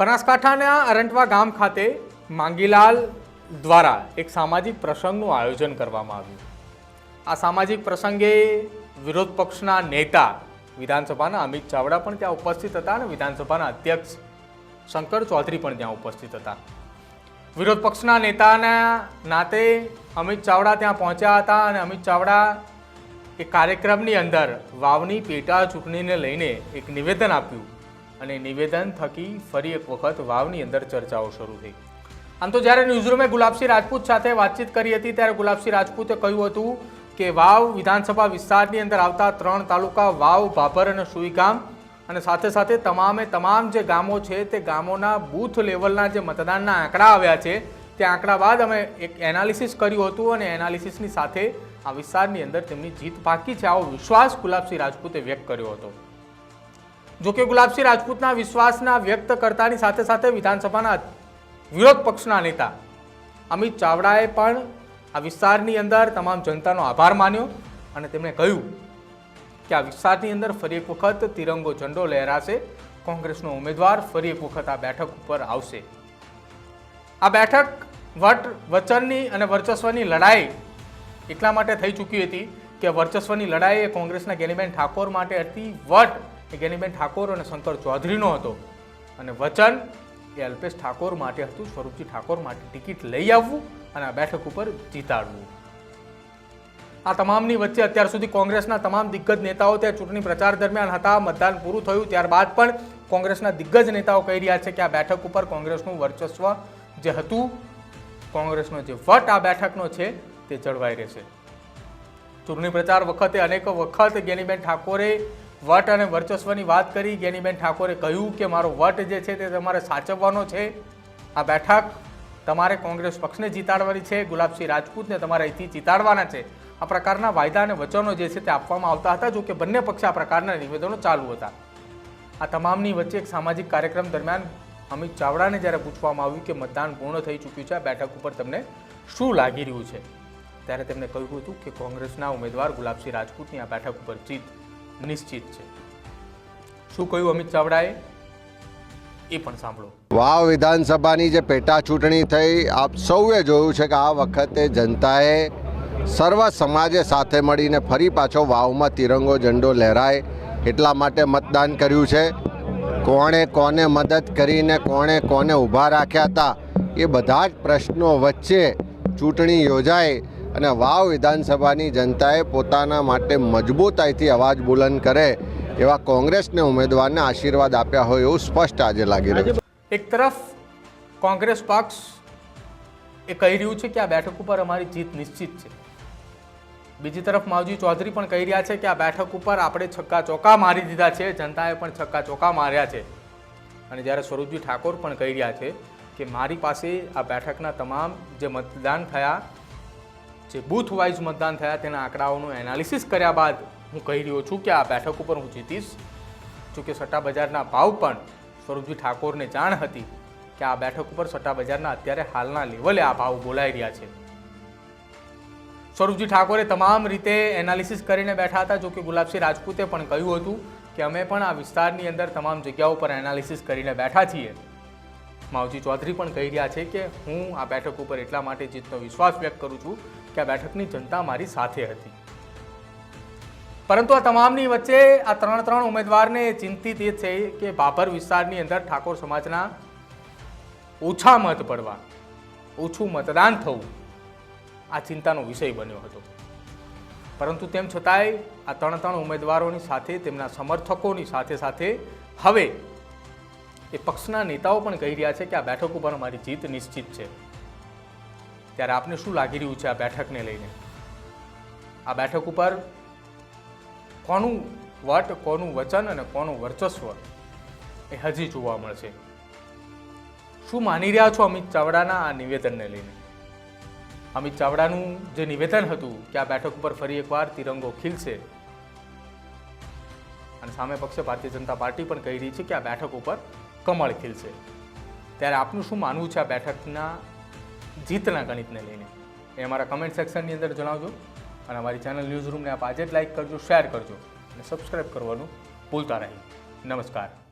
બનાસકાંઠાના અરંટવા ગામ ખાતે માંગીલાલ દ્વારા એક સામાજિક પ્રસંગનું આયોજન કરવામાં આવ્યું. આ સામાજિક પ્રસંગે વિરોધ પક્ષના નેતા વિધાનસભાના અમિત ચાવડા પણ ત્યાં ઉપસ્થિત હતા અને વિધાનસભાના અધ્યક્ષ શંકર ચૌધરી પણ ત્યાં ઉપસ્થિત હતા. વિરોધ પક્ષના નેતાના નાતે અમિત ચાવડા ત્યાં પહોંચ્યા હતા અને અમિત ચાવડા એ કાર્યક્રમની અંદર વાવની પેટા ચૂંટણીને લઈને એક નિવેદન આપ્યું. અને નિવેદન થકી ફરી એક વખત વાવની અંદર ચર્ચાઓ શરૂ થઈ. આમ તો જ્યારે ન્યૂઝરૂમે ગુલાબસિંહ રાજપૂત સાથે વાતચીત કરી હતી, ત્યારે ગુલાબસિંહ રાજપૂતે કહ્યું હતું કે વાવ વિધાનસભા વિસ્તારની અંદર આવતા ત્રણ તાલુકા વાવ, ભાભર અને સુઈગામ અને સાથે સાથે તમામે તમામ જે ગામો છે તે ગામોના બૂથ લેવલના જે મતદાનના આંકડા આવ્યા છે, તે આંકડા બાદ અમે એક એનાલિસિસ કર્યું હતું અને એનાલિસિસની સાથે આ વિસ્તારની અંદર તેમની જીત પાકી છે, આવો વિશ્વાસ ગુલાબસિંહ રાજપૂતે વ્યક્ત કર્યો હતો. જોકે ગુલાબસિંહ રાજપૂતના વિશ્વાસના વ્યક્ત કરતાની સાથે સાથે વિધાનસભાના વિરોધ પક્ષના નેતા અમિત ચાવડાએ પણ આ વિસ્તારની અંદર તમામ જનતાનો આભાર માન્યો અને તેમણે કહ્યું કે આ વિસ્તારની અંદર ફરી એક વખત તિરંગો ઝંડો લહેરાશે. કોંગ્રેસનો ઉમેદવાર ફરી એક વખત આ બેઠક ઉપર આવશે. આ બેઠક વટ વચનની અને વર્ચસ્વની લડાઈ એટલા માટે થઈ ચૂકી હતી કે વર્ચસ્વની લડાઈ એ કોંગ્રેસના ગેનીબેન ઠાકોર માટે હતી. વટ એ ગેનીબેન ઠાકોર અને શંકર ચૌધરીનો હતો. અને વચન એ અલ્પેશ ઠાકોર માટે હતું, સ્વરૂપજી ઠાકોર માટે ટિકિટ લઈ આવવું અને આ બેઠક ઉપર જીતાડવું. આ તમામની વચ્ચે અત્યાર સુધી કોંગ્રેસના તમામ દિગ્ગજ નેતાઓ ત્યાં ચૂંટણી પ્રચાર દરમિયાન હતા. મતદાન પૂરું થયું ત્યારબાદ પણ કોંગ્રેસના દિગ્ગજ નેતાઓ કહી રહ્યા છે કે આ બેઠક ઉપર કોંગ્રેસનું વર્ચસ્વ જે હતું, કોંગ્રેસનો જે વટ આ બેઠકનો છે તે જળવાઈ રહેશે. ચૂંટણી પ્રચાર વખતે અનેક વખત ગેનીબેન ઠાકોરે વટ અને વર્ચસ્વની વાત કરી, ગેનીબેન ઠાકોરે કહ્યું કે મારો વટ જે છે તે તમારે સાચવવાનો છે. આ બેઠક તમારે કોંગ્રેસ પક્ષને જીતાડવાની છે, ગુલાબસિંહ રાજપૂતને તમારે અહીંથી જીતાડવાના છે. આ પ્રકારના વાયદા અને વચનો જે છે તે આપવામાં આવતા હતા જો કે બંને પક્ષે આ પ્રકારના નિવેદનો ચાલુ હતા. આ તમામની વચ્ચે એક સામાજિક કાર્યક્રમ દરમિયાન અમિત ચાવડાને જ્યારે પૂછવામાં આવ્યું કે મતદાન પૂર્ણ થઈ ચૂક્યું છે, આ બેઠક ઉપર તમને શું લાગી રહ્યું છે? ત્યારે તેમણે કહ્યું હતું કે કોંગ્રેસના ઉમેદવાર ગુલાબસિંહ રાજપૂતની આ બેઠક ઉપર જીત નિશ્ચિત છે. શું કહ્યું અમિત ચાવડાએ? એ પણ સાંભળો. વાવ વિધાનસભાની જે પેટા ચૂંટણી થઈ, આપ સૌએ જોયું છે કે આ વખતે જનતાએ સર્વ સમાજે સાથે મળીને ફરી પાછો વાવમાં તિરંગો ઝંડો લહેરાય એટલા માટે મતદાન કર્યું છે. કોણે કોને મદદ કરીને કોણે કોને ઊભા રાખ્યા હતા, એ બધા જ પ્રશ્નો વચ્ચે ચૂંટણી યોજાય. અને વાવ વિધાનસભાની જનતાએ પોતાના માટે મજબૂતાઈથી અવાજ બુલંદ કરે એવા કોંગ્રેસને ઉમેદવારને આશીર્વાદ આપ્યા હોય એવું સ્પષ્ટ આજે લાગી રહ્યું છે. એક તરફ કોંગ્રેસ પક્ષ એ કહી રહ્યું છે કે આ બેઠક ઉપર અમારી જીત નિશ્ચિત છે. બીજી તરફ માવજી ચૌધરી પણ કહી રહ્યા છે કે આ બેઠક ઉપર આપણે છક્કા ચોકા મારી દીધા છે, જનતાએ પણ છક્કા ચોકા માર્યા છે. અને જ્યારે સ્વરૂપજી ઠાકોર પણ કહી રહ્યા છે કે મારી પાસે આ બેઠકના તમામ જે મતદાન થયા જે બૂથ વાઇઝ મતદાન થયા તેના આંકડાઓનું એનાલિસિસ કર્યા બાદ હું કહી રહ્યો છું કે આ બેઠક ઉપર હું જીતીશ. જોકે સટ્ટા બજારના ભાવ પણ સ્વરૂપજી ઠાકોરને જાણ હતી કે આ બેઠક ઉપર સટ્ટા બજારના અત્યારે હાલના લેવલે આ ભાવ બોલાઈ રહ્યા છે. સ્વરૂપજી ઠાકોરે તમામ રીતે એનાલિસિસ કરીને બેઠા હતા. જોકે ગુલાબસિંહ રાજપૂતે પણ કહ્યું હતું કે અમે પણ આ વિસ્તારની અંદર તમામ જગ્યાઓ પર એનાલિસિસ કરીને બેઠા છીએ. માવજી ચૌધરી પણ કહી રહ્યા છે કે હું આ બેઠક ઉપર એટલા માટે જીતનો વિશ્વાસ વ્યક્ત કરું છું કે આ બેઠકની જનતા મારી સાથે હતી. પરંતુ આ તમામની વચ્ચે આ ત્રણ ત્રણ ઉમેદવારને ચિંતિત એ છે કે બાભર વિસ્તારની અંદર ઠાકોર સમાજના ઓછા મત પડવા ઓછું મતદાન થવું આ ચિંતાનો વિષય બન્યો હતો. પરંતુ તેમ છતાંય આ ત્રણ ત્રણ ઉમેદવારોની સાથે, તેમના સમર્થકોની સાથે સાથે હવે એ પક્ષના નેતાઓ પણ કહી રહ્યા છે કે આ બેઠક ઉપર અમારી જીત નિશ્ચિત છે. ત્યારે આપને શું લાગી રહ્યું છે આ બેઠકને લઈને? આ બેઠક ઉપર કોનું વટ, કોનું વચન અને કોનું વર્ચસ્વ એ હજી જોવા મળશે. શું માની રહ્યા છો અમિત ચાવડાના આ નિવેદનને લઈને? અમિત ચાવડાનું જે નિવેદન હતું કે આ બેઠક ઉપર ફરી એકવાર તિરંગો ખીલશે, અને સામે પક્ષે ભારતીય જનતા પાર્ટી પણ કહી રહી છે કે આ બેઠક ઉપર કમળ ખીલશે. ત્યારે આપનું શું માનવું છે આ બેઠકના જીતના ગણિતને લઈને. એ અમારા કમેન્ટ સેક્શનની અંદર જણાવજો. અને અમારી ચેનલ ન્યૂઝ રૂમને આપ આજે જ લાઈક કરજો શેર કરજો. અને સબસ્ક્રાઈબ કરવાનું ભૂલતા નહીં. નમસ્કાર.